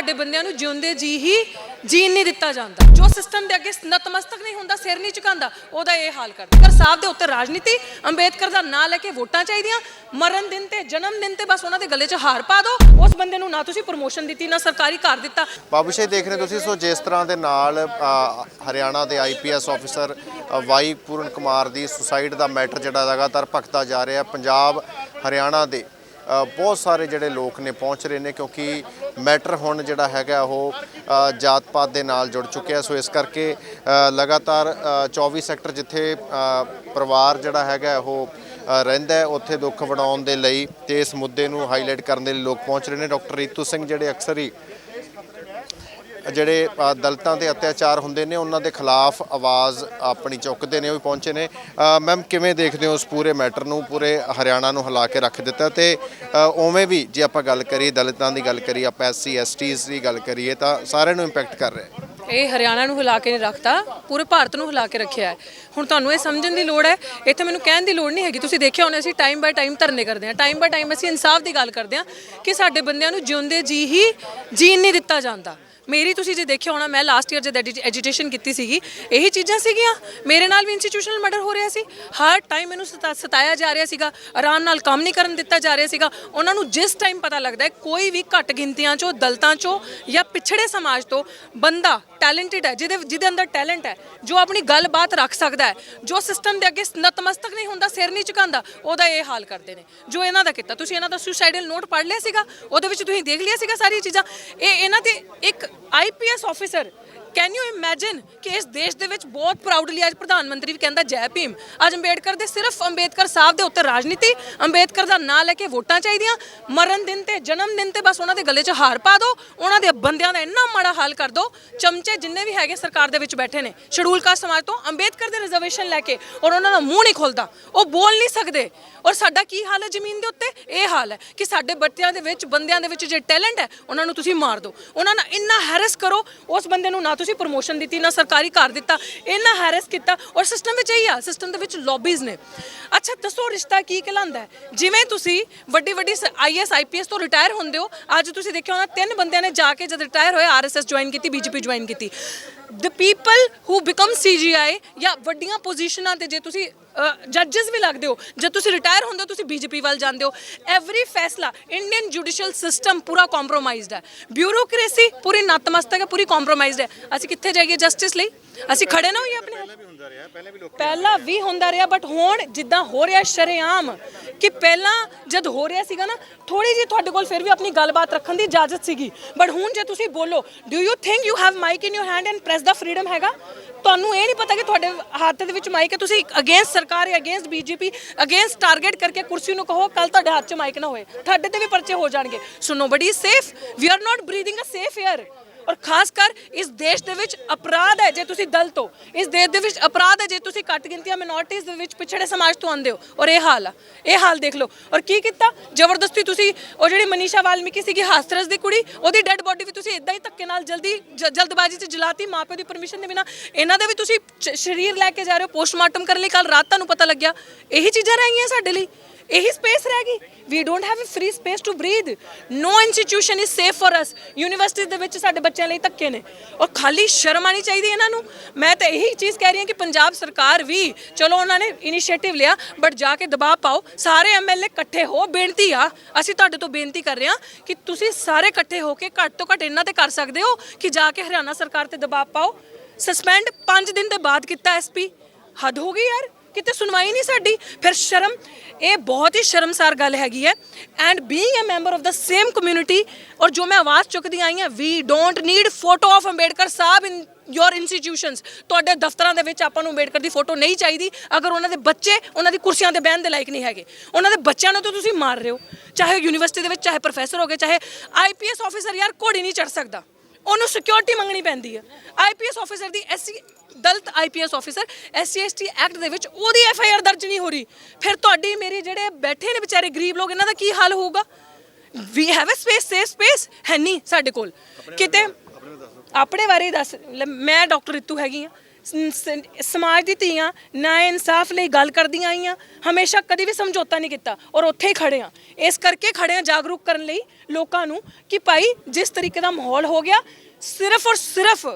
ਸਾਡੇ ਬੰਦਿਆਂ ਨੂੰ ਜਿਉਂਦੇ ਜੀ ਹੀ ਜੀਣ ਨਹੀਂ ਦਿੱਤਾ ਜਾਂਦਾ। ਜੋ ਸਿਸਟਮ ਦੇ ਅੱਗੇ ਨਤਮਸਤਕ ਨਹੀਂ ਹੁੰਦਾ, ਸਿਰ ਨਹੀਂ ਝੁਕਾਉਂਦਾ, ਉਹਦਾ ਇਹ ਹਾਲ ਕਰਦਾ। ਕਰ ਸਾਹਿਬ ਦੇ ਉੱਤੇ ਰਾਜਨੀਤੀ ਅੰਬੇਦਕਰ ਦਾ ਨਾਂ ਲੈ ਕੇ ਵੋਟਾਂ ਚਾਹੀਦੀਆਂ, ਮਰਨ ਦਿਨ ਤੇ ਜਨਮ ਦਿਨ ਤੇ ਬਸ ਉਹਨਾਂ ਦੇ ਗਲੇ 'ਚ ਹਾਰ ਪਾ ਦਿਓ ਉਸ ਬੰਦੇ ਨੂੰ ਨਾ ਤੁਸੀਂ ਪ੍ਰਮੋਸ਼ਨ ਦਿੱਤੀ, ਨਾ ਸਰਕਾਰੀ ਘਰ ਦਿੱਤਾ। ਬਾਬੂ ਸ਼ਾਹੀ, ਦੇਖ ਰਹੇ ਤੁਸੀਂ, ਸੋ ਜਿਸ ਤਰ੍ਹਾਂ ਦੇ ਨਾਲ ਹਰਿਆਣਾ ਦੇ IPS officer Y Puran Kumar ਦੀ ਸੁਸਾਈਡ ਦਾ ਮੈਟਰ ਜਿਹੜਾ ਲਗਾਤਾਰ ਭਖਦਾ ਜਾ ਰਿਹਾ, ਪੰਜਾਬ, ਹਰਿਆਣਾ ਦੇ ਬਹੁਤ ਸਾਰੇ ਜਿਹੜੇ ਲੋਕ ਨੇ ਪਹੁੰਚ ਰਹੇ ਨੇ ਕਿਉਂਕਿ ਮੈਟਰ ਹੁਣ ਜਿਹੜਾ ਹੈਗਾ ਉਹ ਜਾਤ ਪਾਤ ਦੇ ਨਾਲ ਜੁੜ ਚੁੱਕਿਆ ਸੋ ਇਸ ਕਰਕੇ ਲਗਾਤਾਰ ਅ, 24 ਸੈਕਟਰ ਜਿੱਥੇ ਪਰਿਵਾਰ ਜਿਹੜਾ ਹੈਗਾ ਉਹ ਰਹਿੰਦਾ ਉੱਥੇ ਦੁੱਖ ਵਡਾਉਣ ਦੇ ਲਈ ਤੇ ਇਸ ਮੁੱਦੇ ਨੂੰ ਹਾਈਲਾਈਟ ਕਰਨ ਦੇ ਲਈ ਲੋਕ ਪਹੁੰਚ ਰਹੇ ਨੇ। ਡਾਕਟਰ ਰੀਤੂ ਸਿੰਘ ਜਿਹੜੇ ਅਕਸਰ ਹੀ ਜਿਹੜੇ ਦਲਤਾਂ ਦਲਿਤਾਂ ਤੇ ਅਤਿਆਚਾਰ ਹੁੰਦੇ ਨੇ, ਉਹਨਾਂ ਦੇ ਖਿਲਾਫ ਆਵਾਜ਼ ਆਪਣੀ ਚੁੱਕਦੇ ਨੇ, ਉਹ ਵੀ ਪਹੁੰਚੇ ਨੇ। ਮੈਮ, ਕਿਵੇਂ ਦੇਖਦੇ ਹੋ ਉਸ ਪੂਰੇ ਮੈਟਰ ਨੂੰ, ਪੂਰੇ ਹਰਿਆਣਾ ਨੂੰ ਹਿਲਾ ਕੇ ਰੱਖ ਦਿੱਤਾ? ਤੇ ਉਵੇਂ ਵੀ ਜੇ ਆਪਾਂ ਗੱਲ ਕਰੀਏ, ਦਲਤਾਂ ਦੀ ਗੱਲ ਕਰੀਏ, ਆਪਾਂ ਐਸਸੀ ਐਸਟੀਜ਼ ਦੀ ਗੱਲ ਕਰੀਏ, ਤਾਂ ਸਾਰਿਆਂ ਨੂੰ ਇੰਪੈਕਟ ਕਰ ਰਿਹਾ ਹੈ। ਇਹ ਹਰਿਆਣਾ ਨੂੰ ਹਿਲਾ ਕੇ ਨਹੀਂ ਰੱਖਤਾ, ਪੂਰੇ ਭਾਰਤ ਨੂੰ ਹਿਲਾ ਕੇ ਰੱਖਿਆ ਹੈ। ਹੁਣ ਤੁਹਾਨੂੰ ਇਹ ਸਮਝਣ ਦੀ ਲੋੜ ਹੈ, ਇੱਥੇ ਮੈਨੂੰ ਕਹਿਣ ਦੀ ਲੋੜ ਨਹੀਂ ਹੈਗੀ। ਤੁਸੀਂ ਦੇਖਿਆ ਹੋਣਾ, ਅਸੀਂ ਟਾਈਮ ਬਾਏ ਟਾਈਮ ਧਰਨੇ ਕਰਦੇ ਹਾਂ। ਟਾਈਮ ਬਾਏ ਟਾਈਮ ਅਸੀਂ ਇਨਸਾਫ ਦੀ ਗੱਲ ਕਰਦੇ ਹਾਂ ਕਿ ਸਾਡੇ ਬੰਦਿਆਂ ਨੂੰ ਜਿਉਂਦੇ ਜੀ ਹੀ ਜੀਣ ਨਹੀਂ ਦਿੱਤਾ ਜਾਂਦਾ। ਮੇਰੀ ਤੁਸੀਂ ਜੇ ਦੇਖਿਆ ਹੋਣਾ, ਮੈਂ ਲਾਸਟ ਈਅਰ ਜਦ ਐਜੀਟੇਸ਼ਨ ਕੀਤੀ ਸੀਗੀ, ਇਹੀ ਚੀਜ਼ਾਂ ਸੀਗੀਆਂ। ਮੇਰੇ ਨਾਲ ਵੀ ਇੰਸਟੀਟਿਊਸ਼ਨਲ ਮਰਡਰ ਹੋ ਰਿਹਾ ਸੀ। ਹਰ ਟਾਈਮ ਮੈਨੂੰ ਸਤਾ- ਸਤਾਇਆ ਜਾ ਰਿਹਾ ਸੀਗਾ, ਆਰਾਮ ਨਾਲ ਕੰਮ ਨਹੀਂ ਕਰਨ ਦਿੱਤਾ ਜਾ ਰਿਹਾ ਸੀਗਾ। ਉਹਨਾਂ ਨੂੰ ਜਿਸ ਟਾਈਮ ਪਤਾ ਲੱਗਦਾ ਹੈ, ਕੋਈ ਵੀ ਘੱਟ ਗਿਣਤੀਆਂ ਚੋਂ, ਦਲਤਾਂ ਚੋਂ ਜਾਂ ਪਿਛੜੇ ਸਮਾਜ ਤੋਂ ਬੰਦਾ ਟੈਲੈਂਟਡ ਹੈ, ਜਿਹਦੇ ਜਿਹਦੇ ਅੰਦਰ ਟੈਲੈਂਟ ਹੈ, ਜੋ ਆਪਣੀ ਗੱਲਬਾਤ ਰੱਖ ਸਕਦਾ ਹੈ, ਜੋ ਸਿਸਟਮ ਦੇ ਅੱਗੇ ਨਤਮਸਤਕ ਨਹੀਂ ਹੁੰਦਾ, ਸਿਰ ਨਹੀਂ ਝੁਕਾਉਂਦਾ, ਉਹਦਾ ਇਹ ਹਾਲ ਕਰਦੇ ਨੇ। ਜੋ ਇਹਨਾਂ ਦਾ ਕੀਤਾ, ਤੁਸੀਂ ਇਹਨਾਂ ਦਾ ਸੁਸਾਈਡਲ ਨੋਟ ਪੜ੍ਹ ਲਿਆ ਸੀਗਾ, ਉਹਦੇ ਵਿੱਚ ਤੁਸੀਂ ਦੇਖ ਲਿਆ ਸੀਗਾ ਸਾਰੀਆਂ ਚੀਜ਼ਾਂ। ਇਹ, ਇਹਨਾਂ 'ਤੇ ਇੱਕ IPS officer can you imagine ਕਿ ਇਸ ਦੇਸ਼ ਦੇ ਵਿੱਚ ਬਹੁਤ ਪ੍ਰਾਊਡਲੀ ਅੱਜ ਪ੍ਰਧਾਨ ਮੰਤਰੀ ਵੀ ਕਹਿੰਦਾ ਜੈ ਭੀਮ। ਅੱਜ ਅੰਬੇਡਕਰ ਦੇ ਸਿਰਫ ਅੰਬੇਦਕਰ ਸਾਹਿਬ ਦੇ ਉੱਤੇ ਰਾਜਨੀਤੀ ਅੰਬੇਦਕਰ ਦਾ ਨਾਂ ਲੈ ਕੇ ਵੋਟਾਂ ਚਾਹੀਦੀਆਂ, ਮਰਨ ਦਿਨ ਤੇ ਜਨਮ ਦਿਨ ਤੇ ਬਸ ਉਹਨਾਂ ਦੇ ਗਲੇ 'ਚ ਹਾਰ ਪਾ ਦਿਓ ਉਹਨਾਂ ਦੇ ਬੰਦਿਆਂ ਦਾ ਇੰਨਾ ਮਾੜਾ ਹਾਲ ਕਰ ਦਿਓ ਚਮਚੇ ਜਿੰਨੇ ਵੀ ਹੈਗੇ ਸਰਕਾਰ ਦੇ ਵਿੱਚ ਬੈਠੇ ਨੇ, ਸ਼ਡਿਊਲ ਕਾਸਟ ਸਮਾਜ ਤੋਂ ਅੰਬੇਦਕਰ ਦੇ ਰਿਜ਼ਰਵੇਸ਼ਨ ਲੈ ਕੇ ਔਰ ਉਹਨਾਂ ਦਾ ਮੂੰਹ ਨਹੀਂ ਖੋਲਦਾ, ਉਹ ਬੋਲ ਨਹੀਂ ਸਕਦੇ। ਔਰ ਸਾਡਾ ਕੀ ਹਾਲ ਹੈ ਜ਼ਮੀਨ ਦੇ ਉੱਤੇ? ਇਹ ਹਾਲ ਹੈ ਕਿ ਸਾਡੇ ਬੱਚਿਆਂ ਦੇ ਵਿੱਚ, ਬੰਦਿਆਂ ਦੇ ਵਿੱਚ ਜੇ ਟੈਲੈਂਟ ਹੈ, ਉਹਨਾਂ ਨੂੰ ਤੁਸੀਂ ਮਾਰ ਦਿਓ ਉਹਨਾਂ ਨਾਲ ਇੰਨਾ ਹੈਰਸ ਕਰੋ, ਉਸ ਬੰਦੇ ਨੂੰ ਨਾ ਤੁਸੀਂ ਪ੍ਰੋਮੋਸ਼ਨ ਦਿੱਤੀ, ਨਾ ਸਰਕਾਰੀ ਘਰ ਦਿੱਤਾ ਇੰਨਾ ਹੈਰਸ ਕੀਤਾ ਔਰ ਸਿਸਟਮ ਵਿੱਚ ਇਹੀ ਆ ਸਿਸਟਮ ਦੇ ਵਿੱਚ ਲੌਬੀਜ਼ ਨੇ। ਅੱਛਾ, ਦੱਸੋ ਰਿਸ਼ਤਾ ਕੀ ਕਹਿਲਾਉਂਦਾ ਹੈ? ਜਿਵੇਂ ਤੁਸੀਂ ਵੱਡੀ ਵੱਡੀ ਆਈਐਸ ਆਈਪੀਐਸ ਤੋਂ ਰਿਟਾਇਰ ਹੁੰਦੇ ਹੋ, ਅੱਜ ਤੁਸੀਂ ਦੇਖਿਆ ਹੋਣਾ, ਤਿੰਨ ਬੰਦਿਆਂ ਨੇ ਜਾ ਕੇ ਜਦ ਰਿਟਾਇਰ ਹੋਏ ਆਰਐਸਐਸ ਜੁਆਇਨ ਕੀਤੀ ਬੀਜੇਪੀ ਜੁਆਇਨ ਕੀਤੀ। The people who become CJI ਜਾਂ ਵੱਡੀਆਂ ਪੋਜੀਸ਼ਨਾਂ ਤੇ ਜੇ ਤੁਸੀਂ ਜੱਜਸ ਵੀ ਲੱਗਦੇ ਹੋ। ਜਦ ਤੁਸੀਂ ਰਿਟਾਇਰ ਹੁੰਦੇ ਹੋ, ਤੁਸੀਂ ਬੀਜੇਪੀ ਵੱਲ ਜਾਂਦੇ ਹੋ। ਐਵਰੀ ਫੈਸਲਾ ਇੰਡੀਅਨ ਜੁਡੀਸ਼ੀਅਲ ਸਿਸਟਮ ਪੂਰਾ ਕੰਪਰੋਮਾਈਜ਼ਡ ਹੈ। ਬਿਊਰੋਕ੍ਰੇਸੀ ਪੂਰੀ ਨਤਮਸਤਕ ਹੈ, ਪੂਰੀ ਕੰਪਰੋਮਾਈਜ਼ਡ ਹੈ। ਅਸੀਂ ਕਿੱਥੇ ਜਾਈਏ ਜਸਟਿਸ ਲਈ? ਅਸੀਂ ਖੜੇ ਨਾ ਹੋਈਏ ਆਪਣੇ ਹੱਥ। ਪਹਿਲਾਂ ਵੀ ਹੁੰਦਾ ਰਿਹਾ ਬਟ ਹੁਣ ਜਿੱਦਾਂ ਹੋ ਰਿਹਾ ਸ਼ਰੇਆਮ ਕਿ ਪਹਿਲਾਂ ਜਦ ਹੋ ਰਿਹਾ ਸੀਗਾ ਨਾ ਥੋੜੀ ਜਿਹੀ ਤੁਹਾਡੇ ਕੋਲ ਫਿਰ ਵੀ ਆਪਣੀ ਗੱਲਬਾਤ ਰੱਖਣ ਦੀ ਇਜਾਜ਼ਤ ਸੀਗੀ। ਬਟ ਹੁਣ ਜੇ ਤੁਸੀਂ ਬੋਲੋ do you think you have mic in your hand and press the freedom ਹੈਗਾ? ਤੁਹਾਨੂੰ ਇਹ ਨਹੀਂ ਪਤਾ ਕਿ ਤੁਹਾਡੇ ਹੱਥ ਦੇ ਵਿੱਚ ਮਾਈਕ ਹੈ, ਤੁਸੀਂ ਅਗੇਂਸਟ ਸਰਕਾਰ ਜਾਂ ਅਗੇਂਸਟ ਬੀਜੇਪੀ ਅਗੇਂਸਟ ਟਾਰਗੇਟ ਕਰਕੇ ਕੁਰਸੀ ਨੂੰ ਕਹੋ ਕੱਲ ਤੁਹਾਡੇ ਹੱਥ 'ਚ ਮਾਈਕ ਨਾ ਹੋਏ। ਤੁਹਾਡੇ ਤੇ ਵੀ ਪਰਚੇ ਹੋ ਜਾਣਗੇ। So nobody is safe we are not breathing a safe air ਔਰ ਖਾਸ ਕਰ ਇਸ ਦੇਸ਼ ਦੇ ਵਿੱਚ ਅਪਰਾਧ ਹੈ ਜੇ ਤੁਸੀਂ ਦਲ ਤੋਂ। ਇਸ ਦੇਸ਼ ਦੇ ਵਿੱਚ ਅਪਰਾਧ ਹੈ ਜੇ ਤੁਸੀਂ ਘੱਟ ਗਿਣਤੀਆਂ ਮਿਨੋਰਟੀਜ਼ ਦੇ ਵਿੱਚ ਪਿਛੜੇ ਸਮਾਜ ਤੋਂ ਆਉਂਦੇ ਹੋ। ਔਰ ਇਹ ਹਾਲ ਆ। ਇਹ ਹਾਲ ਦੇਖ ਲਓ। ਔਰ ਕੀ ਕੀਤਾ? ਜ਼ਬਰਦਸਤੀ ਤੁਸੀਂ ਉਹ ਜਿਹੜੀ ਮਨੀਸ਼ਾ ਵਾਲਮੀਕੀ ਸੀਗੀ, ਹਾਸਰਸ ਦੀ ਕੁੜੀ, ਉਹਦੀ ਡੈੱਡ ਬੋਡੀ ਵੀ ਤੁਸੀਂ ਇਦਾਂ ਹੀ ਧੱਕੇ ਨਾਲ ਜਲਦੀ ਜ- ਜਲਦਬਾਜ਼ੀ 'ਚ ਜਲਾਤੀ, ਮਾਪਿਓ ਦੀ ਪਰਮਿਸ਼ਨ ਦੇ ਬਿਨਾ। ਇਹਨਾਂ ਦਾ ਵੀ ਤੁਸੀਂ ਸਰੀਰ ਲੈ ਕੇ ਜਾ ਰਹੇ ਹੋ, ਪੋਸਟਮਾਰਟਮ ਕਰਨ ਲਈ ਕੱਲ ਰਾਤ ਤੁਹਾਨੂੰ ਪਤਾ ਲੱਗਿਆ। ਇਹੀ ਚੀਜ਼ਾਂ ਰਹਿ ਗਈਆਂ ਸਾਡੇ ਲਈ। ਇਹੀ ਸਪੇਸ ਰਹਿ ਗਈ। We don't have a free space to breathe no institution is safe for us university ਦੇ ਵਿੱਚ ਸਾਡੇ ਬੱਚਿਆਂ ਲਈ ਧੱਕੇ ਨੇ। ਔਰ ਖਾਲੀ ਸ਼ਰਮ ਆਣੀ ਚਾਹੀਦੀ ਇਹਨਾਂ ਨੂੰ। ਮੈਂ ਤਾਂ ਇਹੀ ਚੀਜ਼ ਕਹਿ ਰਹੀ ਹਾਂ ਕਿ ਪੰਜਾਬ ਸਰਕਾਰ ਵੀ, ਚਲੋ ਉਹਨਾਂ ਨੇ ਇਨੀਸ਼ੀਏਟਿਵ ਲਿਆ ਬਟ ਜਾ ਕੇ ਦਬਾਅ ਪਾਓ। ਸਾਰੇ ਐਮਐਲਏ ਇਕੱਠੇ ਹੋ, ਬੇਨਤੀ ਆ, ਅਸੀਂ ਤੁਹਾਡੇ ਤੋਂ ਬੇਨਤੀ ਕਰ ਰਹੇ ਹਾਂ ਕਿ ਤੁਸੀਂ ਸਾਰੇ ਇਕੱਠੇ ਹੋ ਕੇ ਘੱਟ ਤੋਂ ਘੱਟ ਇਹਨਾਂ ਤੇ ਕਰ ਸਕਦੇ ਹੋ ਕਿ ਜਾ ਕੇ ਹਰਿਆਣਾ ਸਰਕਾਰ ਤੇ ਦਬਾਅ ਪਾਓ। ਸਸਪੈਂਡ 5 ਦਿਨ ਦੇ ਬਾਅਦ ਕੀਤਾ ਐਸਪੀ ਹੱਦ ਹੋ ਗਈ ਯਾਰ। ਕਿਤੇ ਸੁਣਵਾਈ ਨਹੀਂ ਸਾਡੀ। ਫਿਰ ਸ਼ਰਮ, ਇਹ ਬਹੁਤ ਹੀ ਸ਼ਰਮਸਾਰ ਗੱਲ ਹੈਗੀ ਹੈ। And being a member of the same community ਔਰ ਜੋ ਮੈਂ ਆਵਾਜ਼ ਚੁੱਕਦੀ ਆਈ ਹਾਂ we don't need photo of Ambedkar Sahib in your institutions ਤੁਹਾਡੇ ਦਫ਼ਤਰਾਂ ਦੇ ਵਿੱਚ ਆਪਾਂ ਨੂੰ ਅੰਬੇਡਕਰ ਦੀ ਫੋਟੋ ਨਹੀਂ ਚਾਹੀਦੀ। ਅਗਰ ਉਹਨਾਂ ਦੇ ਬੱਚੇ ਉਹਨਾਂ ਦੀ ਕੁਰਸੀਆਂ ਤੇ ਬਹਿਣ ਦੇ ਲਾਇਕ ਨਹੀਂ ਹੈਗੇ। ਉਹਨਾਂ ਦੇ ਬੱਚਿਆਂ ਨੂੰ ਤਾਂ ਤੁਸੀਂ ਮਾਰ ਰਹੇ ਹੋ। ਚਾਹੇ ਯੂਨੀਵਰਸਿਟੀ ਦੇ ਵਿੱਚ, ਚਾਹੇ ਪ੍ਰੋਫੈਸਰ ਹੋਗੇ ਚਾਹੇ ਆਈਪੀਐਸ ਆਫੀਸਰ ਯਾਰ ਘੋੜੀ ਨਹੀਂ ਚੜ ਸਕਦਾ। ਉਹਨੂੰ ਸਿਕਿਉਰਿਟੀ ਮੰਗਣੀ ਪੈਂਦੀ ਹੈ। ਆਈਪੀਐਸ ਆਫੀਸਰ ਦੀ SC Dalit IPS officer SC ST act ਦੇ ਵਿੱਚ ਉਹਦੀ ਐਫਆਈਆਰ ਦਰਜ ਨਹੀਂ ਹੋ ਰਹੀ। ਫਿਰ ਤੁਹਾਡੀ ਮੇਰੇ ਜਿਹੜੇ ਬੈਠੇ ਨੇ ਵਿਚਾਰੇ ਗਰੀਬ ਲੋਕ ਇਹਨਾਂ ਦਾ ਕੀ ਹਾਲ ਹੋਊਗਾ? We have a space safe space ਹੈ ਨਹੀਂ ਸਾਡੇ ਕੋਲ। ਕਿਤੇ ਆਪਣੇ ਬਾਰੇ ਦੱਸ ਮੈਂ ਡਾਕਟਰ ਰਿਤੂ ਹੈਗੀ ਆ ਸਮਾਜ ਦੀ ਧੀਆਂ ਨਿਆਂ ਇਨਸਾਫ ਲਈ ਗੱਲ ਕਰਦੀਆਂ ਆਈਆਂ ਹਮੇਸ਼ਾ ਕਦੀ ਵੀ ਸਮਝੌਤਾ ਨਹੀਂ ਕੀਤਾ ਔਰ ਉੱਥੇ ਹੀ ਖੜੇ ਆ ਇਸ ਕਰਕੇ ਖੜੇ ਆ ਜਾਗਰੂਕ ਕਰਨ ਲਈ ਲੋਕਾਂ ਨੂੰ ਕਿ ਭਾਈ ਜਿਸ ਤਰੀਕੇ ਦਾ ਮਾਹੌਲ ਹੋ ਗਿਆ ਸਿਰਫ ਔਰ ਸਿਰਫ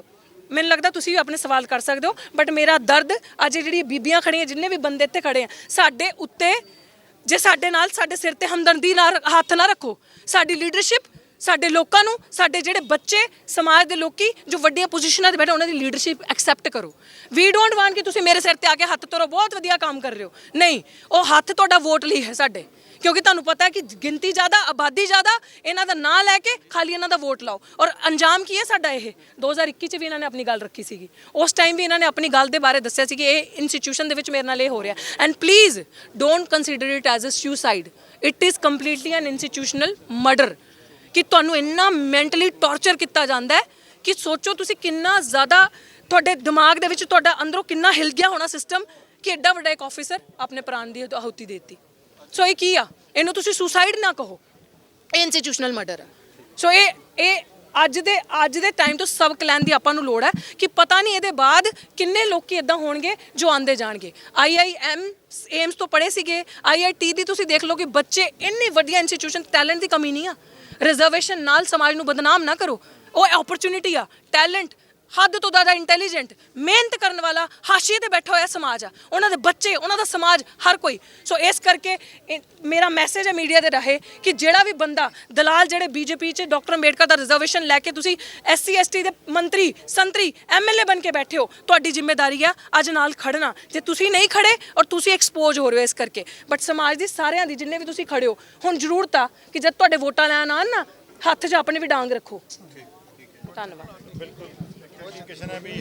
ਮੈਨੂੰ ਲੱਗਦਾ ਤੁਸੀਂ ਵੀ ਆਪਣੇ ਸਵਾਲ ਕਰ ਸਕਦੇ ਹੋ ਬਟ ਮੇਰਾ ਦਰਦ ਅੱਜ ਜਿਹੜੀ ਬੀਬੀਆਂ ਖੜੀਆਂ, ਜਿੰਨੇ ਵੀ ਬੰਦੇ ਇੱਥੇ ਖੜੇ ਆ, ਸਾਡੇ ਉੱਤੇ, ਜੇ ਸਾਡੇ ਨਾਲ ਸਾਡੇ ਸਿਰ ਤੇ ਹਮਦਰਦੀ ਨਾਲ ਹੱਥ ਨਾ ਰੱਖੋ, ਸਾਡੀ ਲੀਡਰਸ਼ਿਪ ਸਾਡੇ ਲੋਕਾਂ ਨੂੰ, ਸਾਡੇ ਜਿਹੜੇ ਬੱਚੇ, ਸਮਾਜ ਦੇ ਲੋਕੀ ਜੋ ਵੱਡੀਆਂ ਪੋਜੀਸ਼ਨਾਂ ਤੇ ਬੈਠੇ, ਉਹਨਾਂ ਦੀ ਲੀਡਰਸ਼ਿਪ ਐਕਸੈਪਟ ਕਰੋ। ਵੀ ਡੋਨਟ ਵਾਂਟ ਕਿ ਤੁਸੀਂ ਮੇਰੇ ਸਿਰ ਤੇ ਆ ਕੇ ਹੱਥ ਧਰੋ, ਬਹੁਤ ਵਧੀਆ ਕੰਮ ਕਰ ਰਹੇ ਹੋ। ਨਹੀਂ, ਉਹ ਹੱਥ ਤੁਹਾਡਾ ਵੋਟ ਲਈ ਹੈ ਸਾਡੇ। ਕਿਉਂਕਿ ਤੁਹਾਨੂੰ ਪਤਾ ਹੈ ਕਿ ਗਿਣਤੀ ਜ਼ਿਆਦਾ, ਆਬਾਦੀ ਜ਼ਿਆਦਾ, ਇਹਨਾਂ ਦਾ ਨਾਂ ਲੈ ਕੇ ਖਾਲੀ ਇਹਨਾਂ ਦਾ ਵੋਟ ਲਾਓ। ਔਰ ਅੰਜਾਮ ਕੀ ਹੈ ਸਾਡਾ ਇਹ? 2021 ਚ ਵੀ ਇਹਨਾਂ ਨੇ ਆਪਣੀ ਗੱਲ ਰੱਖੀ ਸੀਗੀ। ਉਸ ਟਾਈਮ ਵੀ ਇਹਨਾਂ ਨੇ ਆਪਣੀ ਗੱਲ ਦੇ ਬਾਰੇ ਦੱਸਿਆ ਸੀ ਕਿ ਇਹ ਇੰਸਟੀਟਿਊਸ਼ਨ ਦੇ ਵਿੱਚ ਮੇਰੇ ਨਾਲ ਇਹ ਹੋ ਰਿਹਾ। And please don't consider it as a suicide it is completely an institutional murder ਕਿ ਤੁਹਾਨੂੰ ਇੰਨਾ ਮੈਂਟਲੀ ਟੌਰਚਰ ਕੀਤਾ ਜਾਂਦਾ ਹੈ ਕਿ ਸੋਚੋ ਤੁਸੀਂ ਕਿੰਨਾ ਜ਼ਿਆਦਾ ਤੁਹਾਡੇ ਦਿਮਾਗ ਦੇ ਵਿੱਚ ਤੁਹਾਡਾ ਅੰਦਰੋਂ ਕਿੰਨਾ ਹਿਲ ਗਿਆ ਹੋਣਾ ਸਿਸਟਮ ਕਿ ਐਡਾ ਵੱਡਾ ਇੱਕ ਆਫੀਸਰ ਆਪਣੇ ਪ੍ਰਾਣ ਦੀ ਆਹੂਤੀ ਦੇ ਦਿੱਤੀ। ਸੋ ਇਹ ਕੀ ਆ? ਇਹਨੂੰ ਤੁਸੀਂ ਸੁਸਾਈਡ ਨਾ ਕਹੋ। ਇਹ ਇੰਸਟੀਟਿਊਸ਼ਨਲ ਮਰਡਰ ਆ। ਸੋ ਇਹ ਇਹ ਅੱਜ ਦੇ ਅੱਜ ਦੇ ਟਾਈਮ ਤੋਂ ਸਬਕ ਲੈਣ ਦੀ ਆਪਾਂ ਨੂੰ ਲੋੜ ਹੈ ਕਿ ਪਤਾ ਨਹੀਂ ਇਹਦੇ ਬਾਅਦ ਕਿੰਨੇ ਲੋਕੀ ਇਦਾਂ ਹੋਣਗੇ ਜੋ ਆਂਦੇ ਜਾਣਗੇ। ਆਈ ਆਈ ਆਈਆਈਐਮ ਏਮਸ ਤੋਂ ਪੜੇ ਸੀਗੇ। ਆਈ ਆਈ ਟੀ ਦੀ ਤੁਸੀਂ ਦੇਖ ਲਓ ਕਿ ਬੱਚੇ ਇੰਨੇ ਵੱਡੀਆਂ ਇੰਸਟੀਟਿਊਸ਼ਨ ਟੈਲੈਂਟ ਦੀ ਕਮੀ ਨਹੀਂ ਆ। ਰਿਜ਼ਰਵੇਸ਼ਨ ਨਾਲ ਸਮਾਜ ਨੂੰ ਬਦਨਾਮ ਨਾ ਕਰੋ। ਉਹ ਓਪਰਚ्युनिटी ਆ ਟੈਲੈਂਟ ਹੱਦ ਤੋਂ ਜ਼ਿਆਦਾ ਇੰਟੈਲੀਜੈਂਟ ਮਿਹਨਤ ਕਰਨ ਵਾਲਾ ਹਾਸ਼ੀਏ ਤੇ ਬੈਠਾ ਹੋਇਆ ਸਮਾਜ ਆ। ਉਹਨਾਂ ਦੇ ਬੱਚੇ ਉਹਨਾਂ ਦਾ ਸਮਾਜ ਹਰ ਕੋਈ। ਸੋ ਇਸ ਕਰਕੇ ਇਹ ਮੇਰਾ ਮੈਸੇਜ ਹੈ ਮੀਡੀਆ ਦੇ ਰਾਹੇ ਕਿ ਜਿਹੜਾ ਵੀ ਬੰਦਾ ਦਲਾਲ ਜਿਹੜੇ ਬੀਜੇਪੀ 'ਚ ਡਾਕਟਰ ਅੰਬੇਡਕਰ ਦਾ ਰਿਜ਼ਰਵੇਸ਼ਨ ਲੈ ਕੇ ਤੁਸੀਂ ਐਸਸੀ ਐਸਟੀ ਦੇ ਮੰਤਰੀ ਸੰਤਰੀ ਐਮਐਲਏ ਬਣ ਕੇ ਬੈਠੇ ਹੋ ਤੁਹਾਡੀ ਜ਼ਿੰਮੇਵਾਰੀ ਆ ਅੱਜ ਨਾਲ ਖੜਨਾ। ਜੇ ਤੁਸੀਂ ਨਹੀਂ ਖੜੇ ਔਰ ਤੁਸੀਂ ਐਕਸਪੋਜ਼ ਹੋ ਰਹੇ ਹੋ ਇਸ ਕਰਕੇ। ਬਟ ਸਮਾਜ ਦੀ ਸਾਰਿਆਂ ਦੀ ਜਿੰਨੇ ਵੀ ਤੁਸੀਂ ਖੜੇ ਹੋ ਹੁਣ ਜ਼ਰੂਰਤ ਆ ਕਿ ਜਦ ਤੁਹਾਡੇ ਵੋਟਾਂ ਲੈਣ ਆਉਣ ਨਾ ਹੱਥ 'ਚ ਆਪਣੇ ਵੀ ਡਾਂਗ ਰੱਖੋ। ਧੰਨਵਾਦ। ਕਿਸੇ ਨੇ ਵੀ